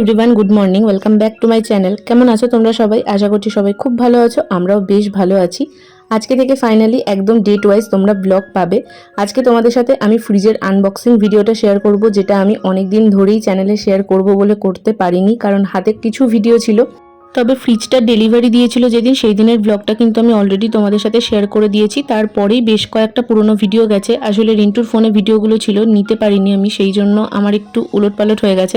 Everyone good morning welcome back to my channel কেমন আছো তোমরা সবাই? আশা করছি সবাই খুব ভালো আছো, আমরাও বেশ ভালো আছি। আজকে থেকে ফাইনালি একদম ডেট ওয়াইজ তোমরা ব্লগ পাবে। আজকে তোমাদের সাথে আমি ফ্রিজের আনবক্সিং ভিডিওটা শেয়ার করব, যেটা আমি অনেক দিন ধরেই চ্যানেলে শেয়ার করব বলে করতে পারিনি, কারণ হাতে কিছু ভিডিও ছিল। তবে ফ্রিজটা ডেলিভারি দিয়েছিল যেদিন সেই দিনের ব্লগটা কিন্তু আমি অলরেডি তোমাদের সাথে শেয়ার করে দিয়েছি। তারপরেই বেশ কয়েকটা পুরনো ভিডিও গেছে। আসলে রিন্টুর ফোনে ভিডিওগুলো ছিল, নিতে পারিনি আমি, সেই জন্য আমার একটু উলটপালট হয়ে গেছে।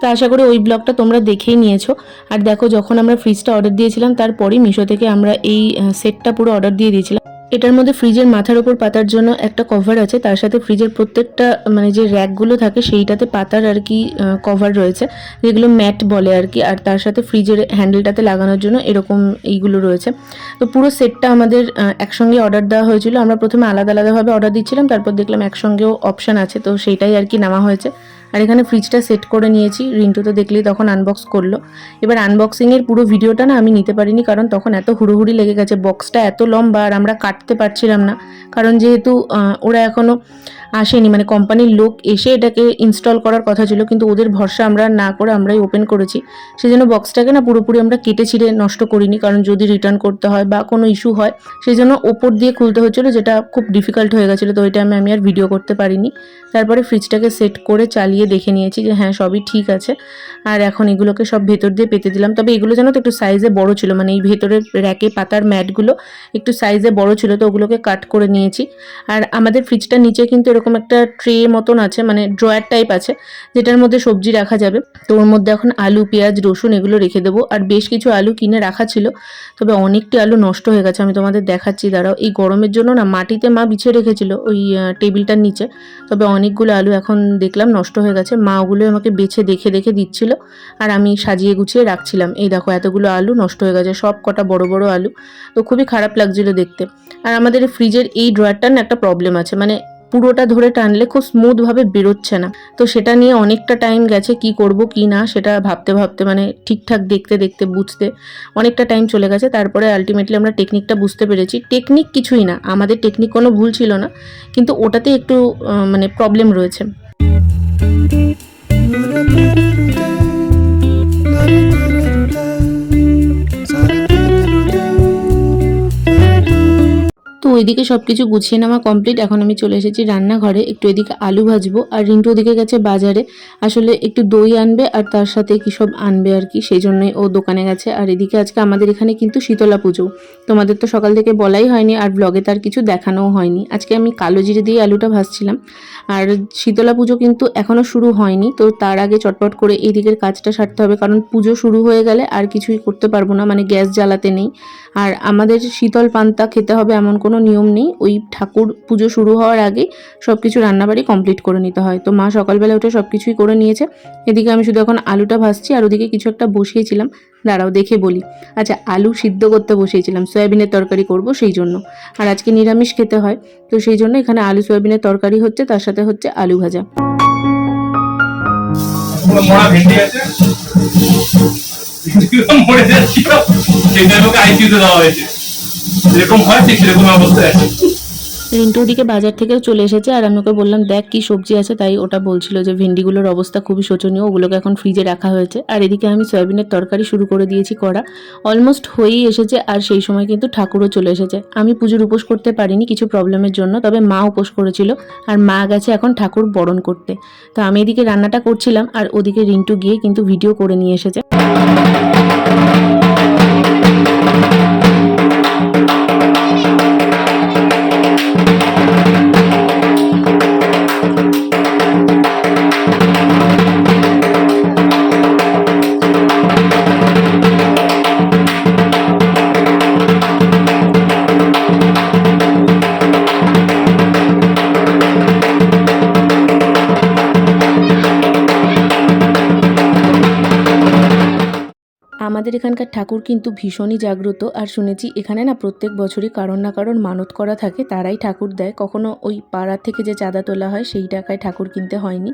তা আশা করি ওই ব্লগটা তোমরা দেখেই নিয়েছো। আর দেখো, যখন আমরা ফ্রিজটা অর্ডার দিয়েছিলাম, তারপরেই মিশো থেকে আমরা এই সেটটা পুরো অর্ডার দিয়ে দিয়েছিলাম। এটার মধ্যে ফ্রিজের মাথার ওপর পাতার জন্য একটা কভার আছে, তার সাথে ফ্রিজের প্রত্যেকটা মানে যে র্যাকগুলো থাকে সেইটাতে পাতার আর কি কভার রয়েছে। যেগুলো ম্যাট বলে আর কি, আর তার সাথে ফ্রিজের হ্যান্ডেলটাতে লাগানোর জন্য এরকম এইগুলো রয়েছে। তো পুরো সেটটা আমাদের একসঙ্গে অর্ডার দেওয়া হয়েছিল। আমরা প্রথমে আলাদা আলাদাভাবে অর্ডার দিচ্ছিলাম, তারপর দেখলাম একসঙ্গেও অপশান আছে, তো সেইটাই আর কি নেওয়া হয়েছে। আর এখানে ফ্রিজটা সেট করে নিয়েছি। রিন্টু তো দেখলেই তখন আনবক্স করল। এবার আনবক্সিংয়ের পুরো ভিডিওটা না আমি নিতে পারিনি, কারণ তখন এত হুড়োহুড়ি লেগে গেছে। বক্সটা এত লম্বা আর আমরা কাটতে পারছিলাম না। কারণ যেহেতু ওরা এখনও আসেনি। মানে কোম্পানির লোক এসে এটাকে ইনস্টল করার কথা ছিল, কিন্তু ওদের ভরসা আমরা না করে আমরাই ওপেন করেছি। সেজন্য বক্সটাকে না পুরোপুরি আমরা কেটে ছিঁড়ে নষ্ট করিনি, কারণ যদি রিটার্ন করতে হয় বা কোনো ইস্যু হয় সেই জন্য ওপর দিয়ে খুলতে হচ্ছিল, যেটা খুব ডিফিকাল্ট হয়ে গেছিল, তো ওইটা আমি আমি আর ভিডিও করতে পারিনি। তারপরে ফ্রিজটাকে সেট করে চালিয়ে দেখে নিয়েছি যে হ্যাঁ সবই ঠিক আছে। আর এখন এগুলোকে সব ভেতর দিয়ে পেতে দিলাম। তবে এগুলো যেন তো একটু সাইজে বড় ছিল মানে এই ভেতরের র্যাকে পাতার ম্যাটগুলো একটু সাইজে বড় ছিল, তো ওগুলোকে কাট করে নিয়েছি। আর আমাদের ফ্রিজটার নিচে কিন্তু এরকম একটা ট্রে মতন আছে মানে ড্রয়ার টাইপ আছে, যেটার মধ্যে সবজি রাখা যাবে। তো ওর মধ্যে এখন আলু, পেঁয়াজ, রসুন এগুলো রেখে দেবো। আর বেশ কিছু আলু কিনে রাখা ছিল, তবে অনেকটি আলু নষ্ট হয়ে গেছে। আমি তোমাদের দেখাচ্ছি, দাঁড়াও। এই গরমের জন্য না, মাটিতে মা বিছিয়ে রেখেছিল ওই টেবিলটার নিচে। তবে অনেকগুলো আলু এখন দেখলাম নষ্ট হয়ে গেছে। মা ওগুলো আমাকে বেছে দেখে দেখে দিচ্ছিল, আর আমি সাজিয়ে গুছিয়ে রাখছিলাম। এই দেখো, এতগুলো আলু নষ্ট হয়ে গেছে, সব কটা বড় বড় আলু। তো খুবই খারাপ লাগছিল দেখতে। আর আমাদের ফ্রিজের এই ড্রয়ারটার না একটা প্রবলেম আছে মানে পুরোটা ধরে টানলে খুব স্মুথভাবে বেরোচ্ছে না। তো সেটা নিয়ে অনেকটা টাইম গেছে, কি করব, কি না, সেটা ভাবতে ভাবতে মানে ঠিকঠাক দেখতে দেখতে, বুঝতে অনেকটা টাইম চলে গেছে। তারপরে আলটিমেটলি আমরা টেকনিকটা বুঝতে পেরেছি। টেকনিক কিছুই না, আমাদের টেকনিক কোনো ভুল ছিল না, কিন্তু ওটাতে একটু মানে প্রবলেম রয়েছে। তো ওইদিকে সব কিছু গুছিয়ে নেওয়া কমপ্লিট এখন আমি চলে এসেছি রান্নাঘরে। একটু এদিকে আলু ভাজবো আর রিন্টু ওদিকে গেছে বাজারে। আসলে একটু দই আনবে আর তার সাথে কি সব আনবে আর কি, সেই জন্যই ও দোকানে গেছে। আর এদিকে আজকে আমাদের এখানে কিন্তু শীতলা পুজো। তোমাদের তো সকাল থেকে বলাই হয়নি আর ব্লগে তার কিছু দেখানোও হয়নি। আজকে আমি কালো জিরে দিয়ে আলুটা ভাজছিলাম। আর শীতলা পুজো কিন্তু এখনও শুরু হয়নি, তো তার আগে চটপট করে এই দিকের কাজটা সারতে হবে। কারণ পুজো শুরু হয়ে গেলে আর কিছুই করতে পারব না মানে গ্যাস জ্বালাতে নেই। আর আমাদের শীতল পান্তা খেতে হবে এমন কোনো নিয়ম নেই। ওই ঠাকুর পুজো শুরু হওয়ার আগে সব কিছু রান্নাবাড়ি কমপ্লিট করে নিতে হয়। তো মা সকালবেলা উঠে সব কিছুই করে নিয়েছে। এদিকে আমি শুধু এখন আলুটা ভাজছি আর ওদিকে কিছু একটা বসিয়েছিলাম। দাঁড়াও, দেখে বলি। আচ্ছা আলু সিদ্ধ করতে বসিয়েছিলাম। সয়াবিনের তরকারি করব সেই জন্য। আর আজকে নিরামিষ খেতে হয়। তো সেই জন্য এখানে আলু সয়াবিনের তরকারি হচ্ছে, তার সাথে হচ্ছে আলু ভাজা। মরা সেই জন্য ওকে আইসিইউতে দেওয়া হয়েছে। যেরকম হয় ঠিক সেরকম অবস্থায় রিন্টু ওদিকে বাজার থেকেও চলে এসেছে আর আমি ওকে বললাম, দেখ কি সবজি আছে। তাই ওটা বলছিল যে ভেন্ডিগুলোর অবস্থা খুবই শোচনীয়, ওগুলোকে এখন ফ্রিজে রাখা হয়েছে। আর এদিকে আমি সয়াবিনের তরকারি শুরু করে দিয়েছি করা অলমোস্ট হয়েই এসেছে আর সেই সময় কিন্তু ঠাকুরও চলে এসেছে। আমি পুজোর উপোস করতে পারিনি কিছু প্রবলেমের জন্য, তবে মা উপোস করেছিল। আর মা গেছে এখন ঠাকুর বরণ করতে। তো আমি এদিকে রান্নাটা করছিলাম আর ওদিকে রিন্টু গিয়ে কিন্তু ভিডিও করে নিয়ে এসেছে। আমাদের এখানকার ঠাকুর কিন্তু ভীষণই জাগ্রত। আর শুনেছি এখানে না প্রত্যেক বছরই কারণ না কারণ মানত করা থাকে, তারাই ঠাকুর দেয়। কখনো ওই পাড়ার থেকে যে চাঁদা তোলা হয়, সেই টাকায় ঠাকুর কিনতে হয়নি।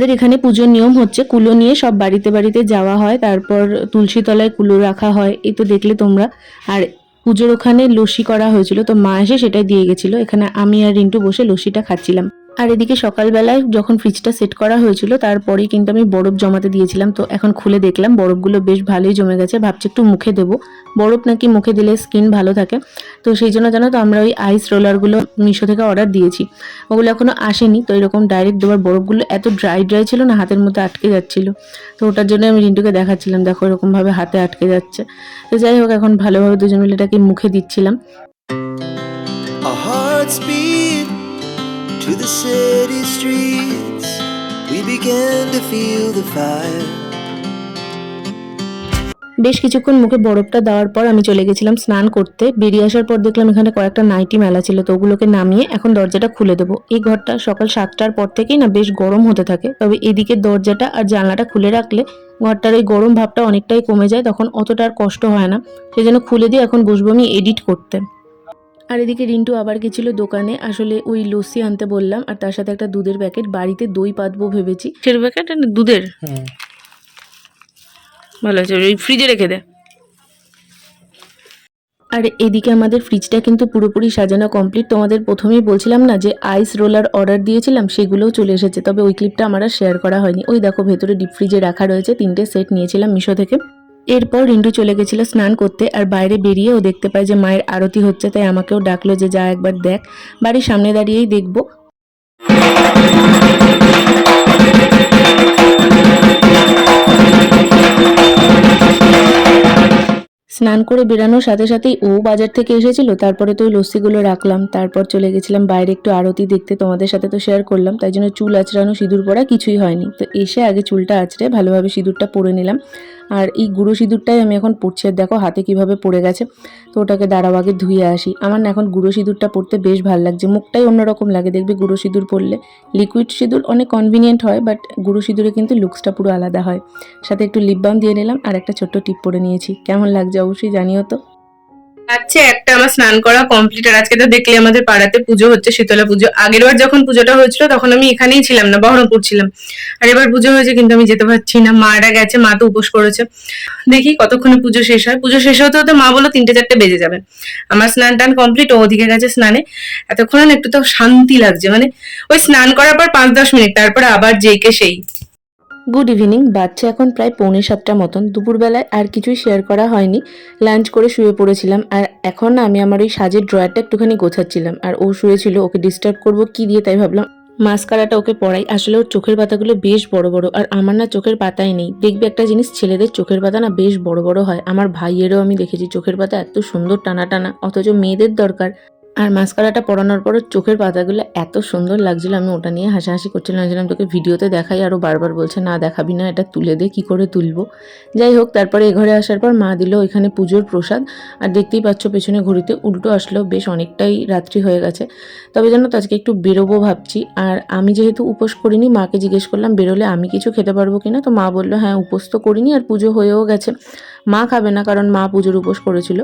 আমাদের এখানে পুজোর নিয়ম হচ্ছে কুলো নিয়ে সব বাড়িতে বাড়িতে যাওয়া হয়, তারপর তুলসী তলায় কুলো রাখা হয়, এই তো দেখলে তোমরা। আর পুজোর ওখানে লস্যি করা হয়েছিল, তো মা এসে সেটাই দিয়ে গেছিল। এখানে আমি আর রিন্টু বসে লস্যিটা খাচ্ছিলাম। আর এদিকে সকালবেলায় যখন ফ্রিজটা সেট করা হয়েছিল, তারপরেই কিন্তু আমি বরফ জমাতে দিয়েছিলাম। তো এখন খুলে দেখলাম, বরফগুলো বেশ ভালোই জমে গেছে। ভাবছি একটু মুখে দেবো। বরফ নাকি মুখে দিলে স্কিন ভালো থাকে। তো সেই জন্য জানো তো, আমরা ওই আইস রোলারগুলো মিশো থেকে অর্ডার দিয়েছি। ওগুলো এখনও আসেনি। তো এরকম ডাইরেক্ট দেওয়ার বরফগুলো এত ড্রাই ড্রাই ছিল না, হাতের মধ্যে আটকে যাচ্ছিল। তো ওটার জন্য আমি রিন্টুকে দেখাচ্ছিলাম, দেখো এরকমভাবে হাতে আটকে যাচ্ছে। তো যাই হোক, এখন ভালোভাবে দুজন মিলে এটাকে মুখে দিচ্ছিলাম। Beat to the city streets. We began to feel the fire. বেশ কিছুক্ষণ মুখে বরফটা দেওয়ার পর আমি চলে গেছিলাম স্নান করতে বেরিয়ে আসার পর দেখলাম এখানে কয়েকটা নাইটি মেলা ছিল, তো ওগুলোকে নামিয়ে এখন দরজাটা খুলে দেবো এই ঘরটা সকাল সাতটার পর থেকেই না বেশ গরম হতে থাকে, তবে এদিকে দরজাটা আর জানলাটা খুলে রাখলে ঘরটার ওই গরম ভাবটা অনেকটাই কমে যায়, তখন অতটা আর কষ্ট হয় না সেই জন্য খুলে দিয়ে এখন বসবো আমি এডিট করতে আর এদিকে রিন্টু আবার গেছিল দোকানে। আসলে ওই লস্যি আনতে বললাম আর তার সাথে একটা দুধের প্যাকেট। বাড়িতে দই পাতবো ভেবেছি। সের প্যাকেট? দুধের? ভালো আছে ওই ফ্রিজে রেখে দে। আর এদিকে আমাদের ফ্রিজটা কিন্তু পুরোপুরি সাজানো কমপ্লিট তোমাদের প্রথমেই বলছিলাম না যে আইস রোলার অর্ডার দিয়েছিলাম সেগুলোও চলে এসেছে। তবে ওই ক্লিপটা আমার আর শেয়ার করা হয়নি। ওই দেখো ভেতরে ডিপ ফ্রিজে রাখা রয়েছে। তিনটে সেট নিয়েছিলাম মিশো থেকে। এরপর রিন্টু চলে গেছিল স্নান করতে আর বাইরে বেরিয়ে ও দেখতে পায় যে মায়ের আরতি হচ্ছে, তাই আমাকেও ডাকলো যে যা একবার দেখ। বাড়ির সামনে দাঁড়িয়েই দেখব। স্নান করে বেরানোর সাথে সাথেই ও বাজার থেকে এসেছিল। তারপরে তো ওই লস্যিগুলো রাখলাম। তারপর চলে গেছিলাম বাইরে একটু আরতি দেখতে। তোমাদের সাথে তো শেয়ার করলাম। তাই জন্য চুল আঁচড়ানো সিঁদুর পরা কিছুই হয়নি। তো এসে আগে চুলটা আঁচড়ে ভালোভাবে সিঁদুরটা পরে নিলাম। আর এই গুঁড়ো সিঁদুরটাই আমি এখন পরছি। আর দেখো হাতে কীভাবে পড়ে গেছে। তো ওটাকে দাঁড়াও আগে ধুয়ে আসি। আমার না এখন গুঁড়ো সিঁদুরটা পড়তে বেশ ভালো লাগছে। মুখটাই অন্যরকম লাগে। দেখবে গুঁড়ো সিঁদুর পরলে লিকুইড সিঁদুর অনেক কনভিনিয়েন্ট হয় বাট গুঁড়ো সিঁদুরে কিন্তু লুকসটা পুরো আলাদা হয়। সাথে একটু লিপ বাম দিয়ে নিলাম। আর একটা ছোট্ট টিপ পরে নিয়েছি। কেমন লাগছে অবশ্যই জানিও তো। আচ্ছা একটা আমার স্নান করা কমপ্লিট আর আজকে তো দেখলে আমাদের পাড়াতে পুজো হচ্ছে, শীতলা পুজো। আগের বার যখন পুজোটা হয়েছিল, তখন আমি এখানেই ছিলাম না, বহরমপুর ছিলাম। আর এবার পুজো হয়েছে, কিন্তু আমি যেতে পারছি না মারা গেছে, মা তো উপোস করেছে। দেখি কতক্ষণে পুজো শেষ হয়। পুজো শেষ হতে হতে মা বলো তিনটে চারটে বেজে যাবে। আমার স্নান টান কমপ্লিট ওদিকে গেছে স্নানে। এতক্ষণ একটু তো শান্তি লাগছে মানে ওই স্নান করার পর পাঁচ দশ মিনিট, তারপর আবার যেইকে সেই। গুড ইভিনিং বাচ্চা এখন প্রায় পৌনে সাতটা মতন। দুপুরবেলায় আর কিছুই শেয়ার করা হয়নি। লাঞ্চ করে শুয়ে পড়েছিলাম আর এখন আমি আমার ওই সাজের ড্রয়ারটা একটুখানি গোছাচ্ছিলাম। আর ও শুয়েছিল, ওকে ডিস্টার্ব করব, কি দিয়ে তাই ভাবলাম মাস্কারাটা ওকে পড়াই। আসলে ওর চোখের পাতাগুলো বেশ বড় বড় আর আমার না চোখের পাতাই নেই। দেখবে একটা জিনিস, ছেলেদের চোখের পাতা না বেশ বড় বড় হয়। আমার ভাইয়েরও আমি দেখেছি চোখের পাতা এত সুন্দর টানা টানা, অথচ মেয়েদের দরকার। আর মাস্কারাটা পরানোর পর চোখের পাতাগুলো এত সুন্দর লাগছিল, আমি ওটা নিয়ে হাসাহাসি করছিলাম ভাবছিলাম তোকে ভিডিওতে দেখাই, আরও বারবার বলছে, না, দেখাবি না, এটা তুলে দে, কী করে তুলবো? যাই হোক, তারপরে এ ঘরে আসার পর মা দিল ওইখানে পুজোর প্রসাদ, আর দেখতেই পাচ্ছ পেছনে ঘড়িতে উল্টো আসলো, বেশ অনেকটাই রাত্রি হয়ে গেছে। তবে জানো তো, আজকে একটু বেরোবো ভাবছি, আর আমি যেহেতু উপোস করিনি, মাকে জিজ্ঞেস করলাম, বেরোলে আমি কিছু খেতে পারব কিনা? তো মা বলল হ্যাঁ উপোস তো করিনি, আর পুজো হয়েও গেছে। মা খাবে না কারণ মা পুজোর উপোস করেছিল,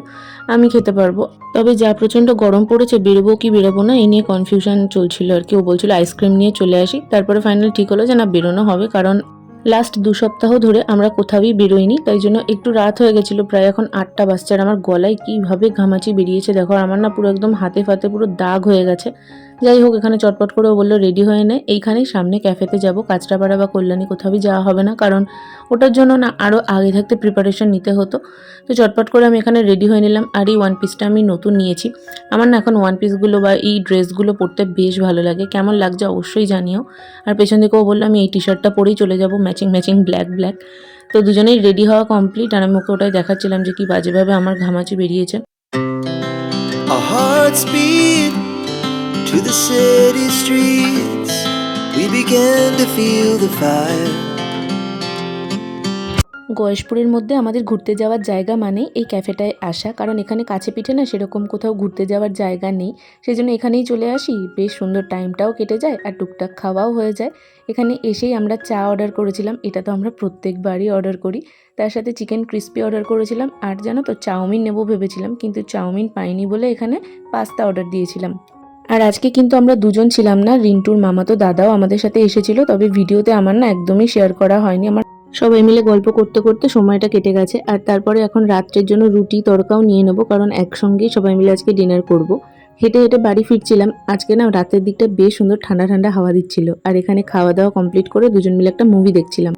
আমি খেতে পারব। তবে যা প্রচণ্ড গরম পড়েছে, বেরোবো কি বেরোবো না এই নিয়ে কনফিউশন চলছিল আর কি। ও বলছিল আইসক্রিম নিয়ে চলে আসি। তারপরে ফাইনাল ঠিক হলো যে, না, বেরোনো হবে কারণ লাস্ট দু সপ্তাহ ধরে আমরা কোথাওই বেরোইনি, তাই জন্য একটু রাত হয়ে গেছিল, প্রায় এখন আটটা বাচ্চার আমার গলায় কীভাবে ঘামাচি বেরিয়েছে দেখো আমার না পুরো একদম হাতে ফাতে পুরো দাগ হয়ে গেছে। যাই হোক, এখানে চটপট করে বলল রেডি হয়ে নে। এইখানেই সামনে ক্যাফেতে যাব। কাঁচরাপাড়া বা কল্যাণী কোথাও যাওয়া হবে না। কারণ ওটার জন্য না আরও আগে থাকতে প্রিপারেশন নিতে হতো। তো চটপট করে আমি এখানে রেডি হয়ে নিলাম। আর এই ওয়ান পিসটা আমি নতুন নিয়েছি। আমার না এখন ওয়ান পিসগুলো বা এই ড্রেসগুলো পরতে বেশ ভালো লাগে। কেমন লাগছে অবশ্যই জানিও। আর পেছন দিকেও বলল, আমি এই টি শার্টটা পরেই চলে যাব। ম্যাচিং ম্যাচিং ব্ল্যাক ব্ল্যাক তো দুজনেই রেডি হওয়া কমপ্লিট আর আমি ওকে ওটাই দেখাচ্ছিলাম যে কি বাজেভাবে আমার ঘামাচি বেরিয়েছে। Beat to the city streets. We began to feel the fire. গয়েশপুরের মধ্যে আমাদের ঘুরতে যাওয়ার জায়গা মানে এই ক্যাফেটায় আসা। কারণ এখানে কাছে পিঠে না সেরকম কোথাও ঘুরতে যাওয়ার জায়গা নেই। সেই জন্য এখানেই চলে আসি। বেশ সুন্দর টাইমটাও কেটে যায় আর টুকটাক খাওয়াও হয়ে যায়। এখানে এসেই আমরা চা অর্ডার করেছিলাম। এটা তো আমরা প্রত্যেকবারই অর্ডার করি। তার সাথে চিকেন ক্রিস্পি অর্ডার করেছিলাম। আর জানো তো, চাউমিন নেব ভেবেছিলাম। কিন্তু চাউমিন পাইনি বলে এখানে পাস্তা অর্ডার দিয়েছিলাম। আর আজকে কিন্তু আমরা দুজন ছিলাম না, রিন্টুর মামাতো দাদাও আমাদের সাথে এসেছিল, তবে ভিডিওতে আমার না একদমই শেয়ার করা হয়নি। আমার সবাই মিলে গল্প করতে করতে সময়টা কেটে গেছে, আর তারপরে এখন রাত্রের জন্য রুটি তড়কাও নিয়ে নেব, কারণ একসঙ্গেই সবাই মিলে আজকে ডিনার করব। হেঁটে হেঁটে বাড়ি ফিরছিলাম, আজকে না রাতের দিকটা বেশ সুন্দর ঠান্ডা ঠান্ডা হাওয়া দিচ্ছিল, আর এখানে খাওয়া দাওয়া কমপ্লিট করে দুজন মিলে একটা মুভি দেখছিলাম।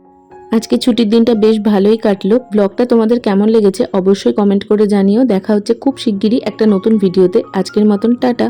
আজকে ছুটির দিনটা বেশ ভালোই কাটলো ব্লগটা তোমাদের কেমন লেগেছে অবশ্যই কমেন্ট করে জানিও, দেখা হচ্ছে খুব শিগগিরই একটা নতুন ভিডিওতে আজকের মতন টাটা।